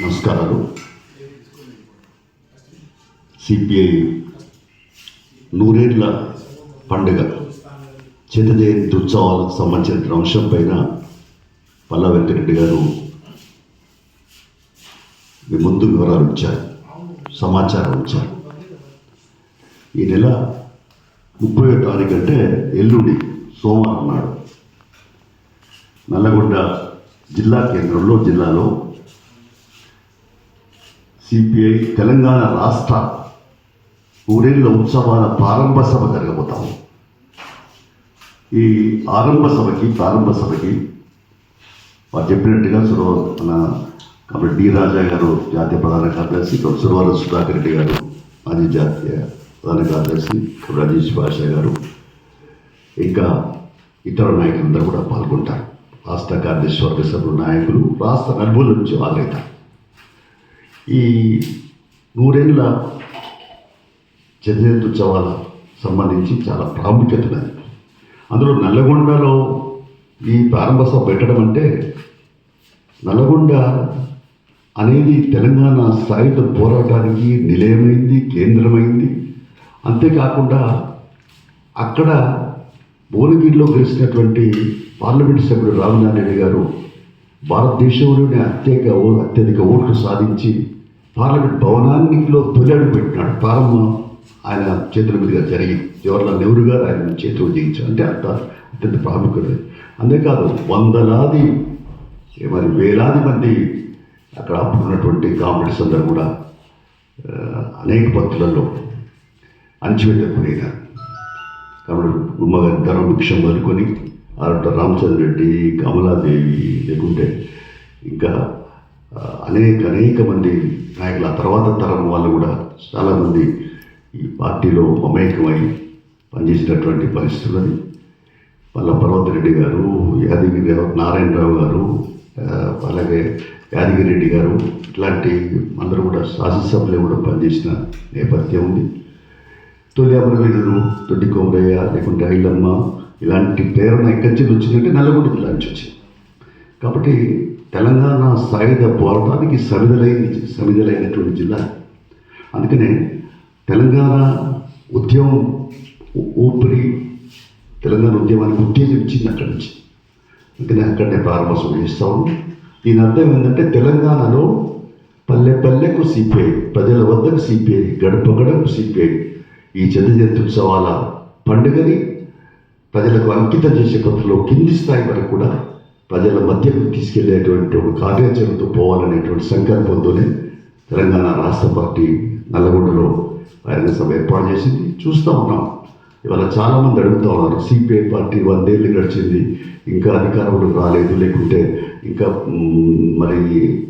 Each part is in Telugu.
నమస్కారాలు. సిపిఐ నూరేళ్ళ పండుగ చేత జయంతి ఉత్సవాలకు సంబంధించిన అంశం పైన పల్లా వెంకటరెడ్డి గారు మీ ముందు వివరాలు ఇచ్చారు సమాచారం ఇచ్చారు. ఈ నెల ముప్పై తారీఖు అంటే ఎల్లుండి సోమవారం నాడు నల్లగొండ జిల్లా కేంద్రంలో జిల్లాలో సిపిఐ తెలంగాణ రాష్ట్ర ఊరేళ్ళ ఉత్సవాల ప్రారంభ సభ జరగబోతాము ఈ ఆరంభ సభకి ప్రారంభ సభకి వారు చెప్పినట్టుగా సురవ మన కాబట్టి డి రాజా గారు జాతీయ ప్రధాన కార్యదర్శి సురవర సుధాకర్ రెడ్డి గారు మాజీ జాతీయ ప్రధాన కార్యదర్శి రాజేష్ భాషా గారు ఇంకా ఇతర నాయకులందరూ కూడా పాల్గొంటారు. రాష్ట్ర కార్యదర్శి వర్గ సభ్యులు నాయకులు రాష్ట్ర నలుమూల నుంచి హాజరవుతారు. ఈ నూరేళ్ళ చంద్రజయంత్యుత్సవాల సంబంధించి చాలా ప్రాముఖ్యత ఉన్నది. అందులో నల్లగొండలో ఈ ప్రారంభ సభ పెట్టడం అంటే నల్లగొండ అనేది తెలంగాణ సాయుధ పోరాటానికి నిలయమైంది కేంద్రమైంది. అంతేకాకుండా అక్కడ భువనగిరిలో గెలిచినటువంటి పార్లమెంట్ సభ్యుడు రామనారాయణ గారు భారతదేశంలోనే అత్యధిక ఓ- అత్యధిక ఓట్లు సాధించి పార్లమెంట్ భవనాన్నిలో తొలి అడుగు పెట్టినాడు. ప్రారంభం ఆయన చేతుల మీదుగా జరిగి జవహర్లాల్ నెహ్రూ గారు ఆయన చేతులు జయించారు. అంటే అంత అత్యంత ప్రాముఖ్యత. అంతేకాదు వందలాది మరి వేలాది మంది అక్కడ అప్పుడున్నటువంటి ఉన్నటువంటి అందరూ కూడా అనేక పత్రులలో అణచివేతకుపోయినారు కాబట్టి గుమ్మగారి ధనం భిక్షం వదులుకొని ఆరట రామచంద్ర రెడ్డి కమలాదేవి లేకుంటే ఇంకా అనేక అనేక మంది నాయకులు ఆ తర్వాత తరం వాళ్ళు కూడా చాలామంది ఈ పార్టీలో మమేకమై పనిచేసినటువంటి పరిస్థితులని వాళ్ళ పర్వతరెడ్డి గారు యాదగిరి నారాయణరావు గారు అలాగే యాదగిరి రెడ్డి గారు ఇట్లాంటి అందరూ కూడా శాసనసభలో కూడా పనిచేసిన నేపథ్యం ఉంది. తొలి అమరవీరులు తొడ్డి కోమరయ్య లేకుంటే ఐలమ్మ ఇలాంటి ప్రేరణ ఎక్కడి నుంచి వచ్చిందంటే నల్లగొండ జిల్లా నుంచి వచ్చింది. కాబట్టి తెలంగాణ సాయుధ పోరాటానికి సమిధలైన సమిధలైనటువంటి జిల్లా. అందుకనే తెలంగాణ ఉద్యమం ఊపిరి తెలంగాణ ఉద్యమానికి ఉత్తేజం ఇచ్చింది అక్కడి నుంచి. అందుకనే అక్కడనే ప్రారంభోత్సవం చేస్తాము దీని అర్థం ఏంటంటే తెలంగాణలో పల్లె పల్లెకు సిపిఐ ప్రజల వద్దకు సిపిఐ గడప గడపకు సిపిఐ ఈ చెత్త జయంతి ఉత్సవాల పండుగని ప్రజలకు అంకితం చేసే పద్ధతిలో కింది స్థాయి వరకు కూడా ప్రజల మధ్యకు తీసుకెళ్ళేటువంటి ఒక కార్యాచరణతో పోవాలనేటువంటి సంకల్పంతోనే తెలంగాణ రాష్ట్ర పార్టీ నల్లగొండలో బహిరంగ సభ ఏర్పాటు చేసింది. చూస్తూ ఉన్నాం. ఇవాళ చాలామంది అడుగుతూ ఉన్నారు సిపిఐ పార్టీ వందేళ్ళు గడిచింది ఇంకా అధికారంలో రాలేదు లేకుంటే ఇంకా మరి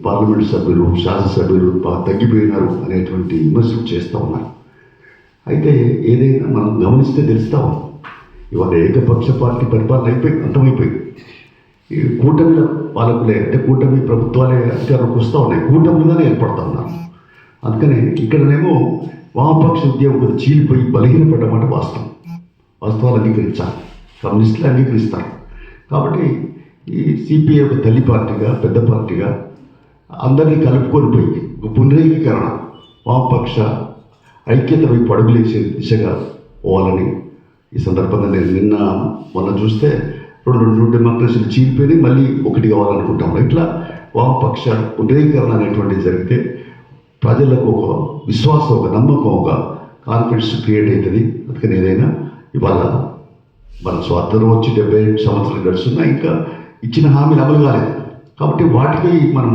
పార్లమెంట్ సభ్యులు శాసనసభ్యులు బాగా తగ్గిపోయినారు అనేటువంటి విమర్శలు చేస్తూ ఉన్నారు. అయితే ఏదైనా మనం గమనిస్తే తెలుస్తా ఉన్నాం ఇవాళ ఏకపక్ష పార్టీ పరిపాలన అయిపోయింది అంతమైపోయింది ఈ కూటమిల పాలకులే అంటే కూటమి ప్రభుత్వాలే అధికారంలోకి వస్తూ ఉన్నాయి. కూటమిలుగానే ఏర్పడుతూ ఉన్నారు. అందుకని ఇక్కడనేమో వామపక్ష ఉద్యమం చీలిపోయి బలహీనపడ్డమాట వాస్తవం. వాస్తవాలు అంగీకరించాలి. కమ్యూనిస్టులు అంగీకరిస్తారు. కాబట్టి ఈ సిపిఐ ఒక తల్లి పార్టీగా పెద్ద పార్టీగా అందరినీ కలుపుకొని పోయి ఒక పునరేకీకరణ. వామపక్ష ఐక్యత వైపు అడుగులేసే దిశగా పోవాలని ఈ సందర్భంగా నేను నిన్న మొన్న చూస్తే రెండు రెండు డెమోక్రసీలు చీలిపోయినాయి. మళ్ళీ ఒకటి కావాలనుకుంటాం. ఇట్లా వామపక్ష పునరీకరణ అనేటువంటిది జరిగితే ప్రజలకు ఒక విశ్వాసం ఒక నమ్మకం ఒక కాన్ఫిడెన్స్ క్రియేట్ అవుతుంది. అందుకని ఏదైనా ఇవాళ మన స్వాతంత్రం వచ్చి డెబ్బై ఏడు సంవత్సరాలు గడుస్తున్నా ఇంకా ఇచ్చిన హామీలు అమలు కాలేదు. కాబట్టి వాటికి మనం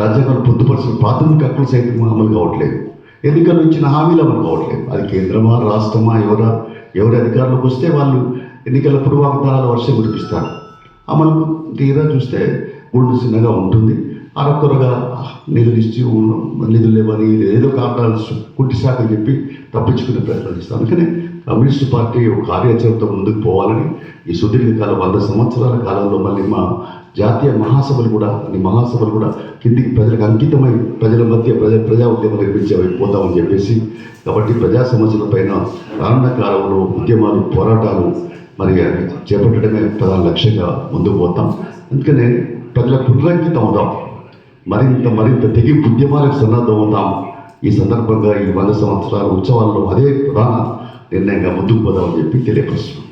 రాజ్యాంగాలు పొందుపరిచిన ప్రాథమిక హక్కులు సైతం అమలు కావట్లేదు. ఎన్నికల్లో ఇచ్చిన హామీలు అమలు కావట్లేదు. అది కేంద్రమా రాష్ట్రమా ఎవరా ఎవరి అధికారంలోకి వస్తే వాళ్ళు ఎన్నికల పూర్వాగ్దానాల వర్షం కురిపిస్తారు. అమలు తీరా చూస్తే గుండు చిన్నగా ఉంటుంది. అరకొరగా నిధులు ఇచ్చి ఉన్న- నిధులు లేవని ఏదో కారణాలు కుట్టి చెప్పి తప్పించుకునే ప్రయత్నం చేస్తాం అందుకని కమ్యూనిస్ట్ పార్టీ ఒక కార్యాచరణతో ముందుకు పోవాలని ఈ సుదీర్ఘకాలం వంద సంవత్సరాల కాలంలో మళ్ళీ మా జాతీయ మహాసభలు కూడా అన్ని మహాసభలు కూడా కిందికి ప్రజలకు అంకితమై ప్రజల మధ్య ప్రజా ప్రజా ఉద్యమం నిర్మించే పోతామని చెప్పేసి కాబట్టి ప్రజా సమస్యల పైన రానున్న కాలంలో ఉద్యమాలు పోరాటాలు మరి చేపట్టడమే ప్రధాన లక్ష్యంగా ముందుకు పోతాం. అందుకనే ప్రజల పునరంకితం అవుదాం. మరింత మరింత తెగి ఉద్యమాలకు సన్నద్ధమవుతాం ఈ సందర్భంగా ఈ వంద సంవత్సరాల ఉత్సవాల్లో అదే ప్రధాన నిర్ణయంగా ముందుకు పోదామని చెప్పి తెలియపరుస్తున్నాం.